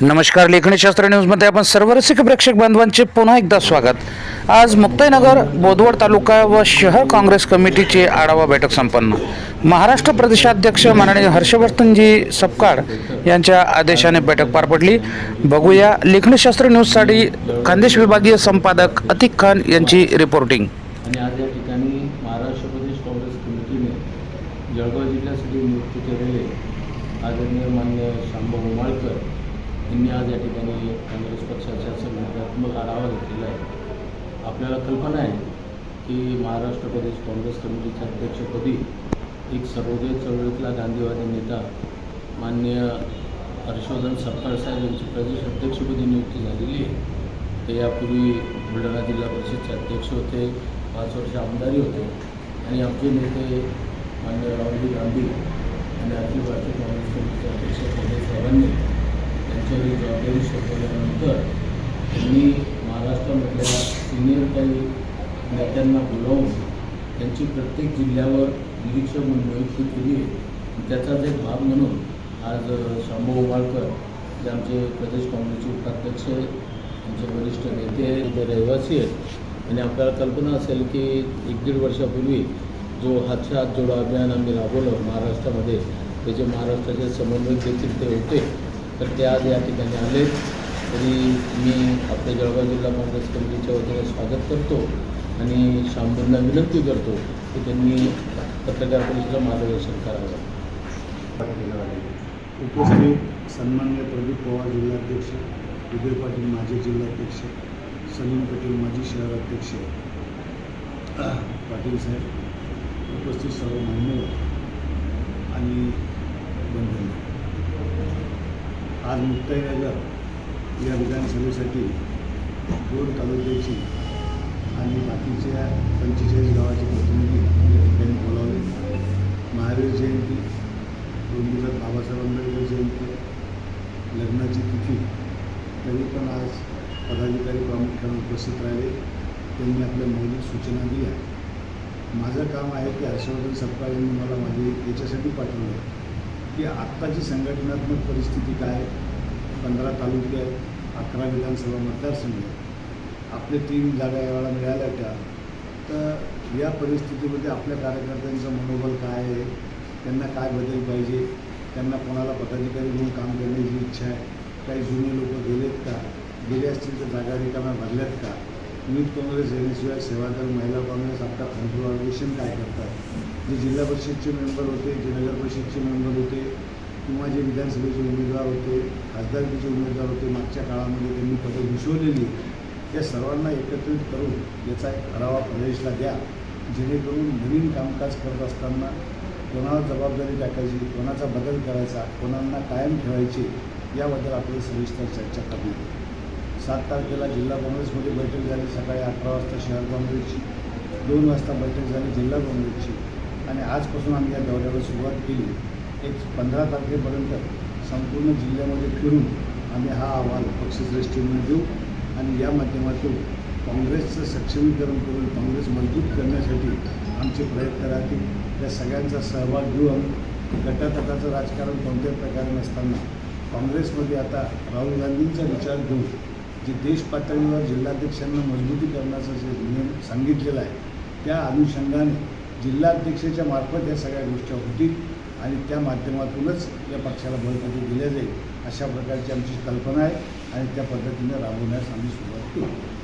नमस्कार लेखनशास्त्र न्यूजमध्ये आपण सर्व रसिक प्रेक्षक बांधवांचे पुन्हा एकदा स्वागत. आज मुक्ताईनगर बोदवड तालुका व शहर काँग्रेस कमिटीची आढावा बैठक संपन्न. महाराष्ट्र प्रदेशाध्यक्ष माननीय हर्षवर्धनजी सपकाळ यांच्या आदेशाने बैठक पार पडली. बघूया लेखनशास्त्र न्यूजसाठी खानदेश विभागीय संपादक अतिक खान यांची रिपोर्टिंग आणि आज या ठिकाणी महाराष्ट्र प्रदेश काँग्रेस कमिटीने जळगाव जिल्ह्यासाठी नियुक्त केलेले आदरणीय मान्य शांभाऊ उमाळकर यांनी आज या ठिकाणी काँग्रेस पक्षाचा संघटनात्मक आढावा घेतलेला आहे. आपल्याला कल्पना आहे की महाराष्ट्र प्रदेश काँग्रेस कमिटीच्या अध्यक्षपदी एक सर्वोदय चळवळीतला गांधीवादी नेता मान्य हर्षवर्धन सपकाळसाहेब यांची प्रदेश अध्यक्षपदी नियुक्ती झालेली आहे. ते यापूर्वी बुलढाणा जिल्हा परिषदचे अध्यक्ष होते पाच वर्ष आमदारी होते आणि आमचे नेते मान्य राहुल गांधी आणि अखिल भारतीय काँग्रेस कमिटीचे अध्यक्ष साहेबांनी त्यांच्यावर जबाबदारी सोपवल्यानंतर त्यांनी महाराष्ट्रामधल्या सिनियर काही नेत्यांना बोलावून त्यांची प्रत्येक जिल्ह्यावर निरीक्षक म्हणून नियुक्ती केली आहे. त्याचाच एक भाग म्हणून आज अ, शांभू उमाळकर जे आमचे प्रदेश काँग्रेसचे उपाध्यक्ष आहेत आमचे वरिष्ठ नेते आहेत ते रहिवासी आहेत. आणि आपल्याला कल्पना असेल की एक दीड वर्षापूर्वी जो हातच्या हात जोडा अभियान आम्ही राबवलं महाराष्ट्रामध्ये त्याचे महाराष्ट्राचे समन्वयक देखील ते होते तर ते आज या ठिकाणी आले. तरी मी आपल्या जळगाव जिल्हा काँग्रेस कमिटीच्या वतीने स्वागत करतो आणि शांभूंना विनंती करतो की त्यांनी पत्रकार परिषदेला मार्गदर्शन करावं. उपस्थित सन्मान्य प्रदीप पवार जिल्हाध्यक्ष उदय पाटील माजी जिल्हाध्यक्ष सलीम पटेल माजी शहराध्यक्ष पाटील साहेब उपस्थित सर्व मान्यवर आणि आज मुक्ताईनगर या विधानसभेसाठी दोन तालुक्याची आणि बाकीच्या पंचेचाळीस गावाचे प्रतिनिधी या ठिकाणी बोलावले. महावीर जयंती दोन दिवसात बाबासाहेब आंबेडकर जयंती लग्नाची तिथी तरी पण आज पदाधिकारी प्रामुख्याने उपस्थित राहिले. त्यांनी आपल्या मौलिक सूचना दिल्या. माझं काम आहे की हर्षवर्धन सपकाळ यांनी मला माझी याच्यासाठी पाठवलं. की आत्ताची संघटनात्मक परिस्थिती काय पंधरा तालुके आहेत अकरा विधानसभा मतदारसंघ आहेत. आपले तीन जागा यावेळेला मिळाल्या होत्या तर या परिस्थितीमध्ये आपल्या कार्यकर्त्यांचं मनोबल काय आहे? त्यांना काय बदल पाहिजे? त्यांना कोणाला पदाधिकारी म्हणून काम करण्याची इच्छा आहे? काही जुने लोक गेलेत का? गेले असतील तर जागा रिकाम्या भरल्यात का? युथ काँग्रेस येण्याशिवाय सेवादल महिला काँग्रेस आपला कंट्रोल ऑर्गेशन काय करतात? जे जिल्हा परिषदचे मेंबर होते जे नगर परिषदचे मेंबर होते किंवा जे विधानसभेचे उमेदवार होते खासदारकीचे उमेदवार होते मागच्या काळामध्ये त्यांनी पदं भूषवलेली त्या सर्वांना एकत्रित करून याचा एक आढावा प्रदेशला द्या. जेणेकरून नवीन कामकाज करत असताना कोणाला जबाबदारी टाकायची कोणाचा बदल करायचा कोणांना कायम ठेवायचे याबद्दल आपली सविस्तर चर्चा करण्यात सात तारखेला जिल्हा काँग्रेसमध्ये बैठक झाली सकाळी अकरा वाजता शहर काँग्रेसची दोन वाजता बैठक झाली जिल्हा काँग्रेसची. आणि आजपासून आम्ही या दौऱ्याला सुरुवात केली. एक पंधरा तारखेपर्यंत संपूर्ण जिल्ह्यामध्ये फिरून आम्ही हा अहवाल पक्षश्रेष्ठींना देऊ आणि या माध्यमातून काँग्रेसचं सक्षमीकरण करून काँग्रेस मजबूत करण्यासाठी आमचे प्रयत्न राहतील. या सगळ्यांचा सहभाग घेऊ आम्ही गटातटाचं राजकारण कोणत्याही प्रकारे नसताना काँग्रेसमध्ये आता राहुल गांधींचा विचार घेऊन जे देश पातळीवर जिल्हाध्यक्षांना मजबूतीकरणाचा जे नियम सांगितलेला आहे त्या अनुषंगाने जिल्हाध्यक्षाच्या मार्फत या सगळ्या गोष्टी होतील आणि त्या माध्यमातूनच या पक्षाला बळकटी दिल्या जाईल अशा प्रकारची आमची कल्पना आहे आणि त्या पद्धतीने राबवण्यास आम्ही सुरुवात केली.